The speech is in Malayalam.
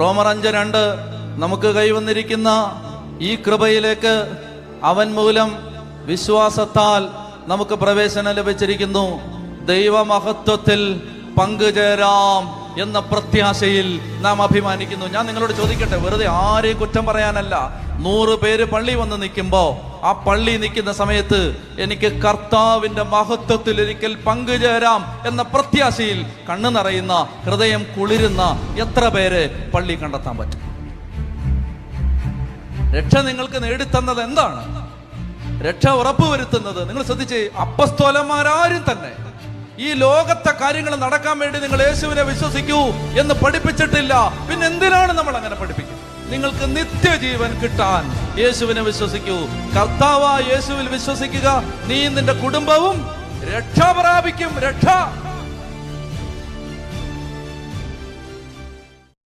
റോമർ അഞ്ച് രണ്ട്. നമുക്ക് കൈവന്നിരിക്കുന്ന ഈ കൃപയിലേക്ക് അവൻ മൂലം വിശ്വാസത്താൽ നമുക്ക് പ്രവേശനം ലഭിച്ചിരിക്കുന്നു. ദൈവമഹത്വത്തിൽ പങ്കുചേരാം എന്ന പ്രത്യാശയിൽ നാം അഭിമാനിക്കുന്നു. ഞാൻ നിങ്ങളോട് ചോദിക്കട്ടെ വെറുതെ ആരെയും കുറ്റം പറയാനല്ല. നൂറ് പേര് പള്ളി വന്ന് നിൽക്കുമ്പോ ആ പള്ളി നിൽക്കുന്ന സമയത്ത് എനിക്ക് കർത്താവിന്റെ മഹത്വത്തിൽ ഒരിക്കൽ പങ്കുചേരാം എന്ന പ്രത്യാശയിൽ കണ്ണു നിറയുന്ന ഹൃദയം കുളിരുന്ന എത്ര പേര് പള്ളി കണ്ടെത്താൻ പറ്റും? രക്ഷ നിങ്ങൾക്ക് നേടിത്തന്നത് എന്താണ്? രക്ഷ ഉറപ്പുവരുത്തുന്നത് നിങ്ങൾ ശ്രദ്ധിച്ച് അപ്പസ്തോലന്മാരാരും തന്നെ ഈ ലോകത്തെ കാര്യങ്ങൾ നടക്കാൻ വേണ്ടി നിങ്ങൾ യേശുവിനെ വിശ്വസിക്കൂ എന്ന് പഠിപ്പിച്ചിട്ടില്ല. പിന്നെ എന്തിനാണ് നമ്മൾ അങ്ങനെ പഠിപ്പിക്കുന്നത്? നിങ്ങൾക്ക് നിത്യജീവൻ കിട്ടാൻ യേശുവിനെ വിശ്വസിക്കൂ. കർത്താവ യേശുവിൽ വിശ്വസിക്കുക. നീ നിന്റെ കുടുംബവും രക്ഷ പ്രാപിക്കും രക്ഷ.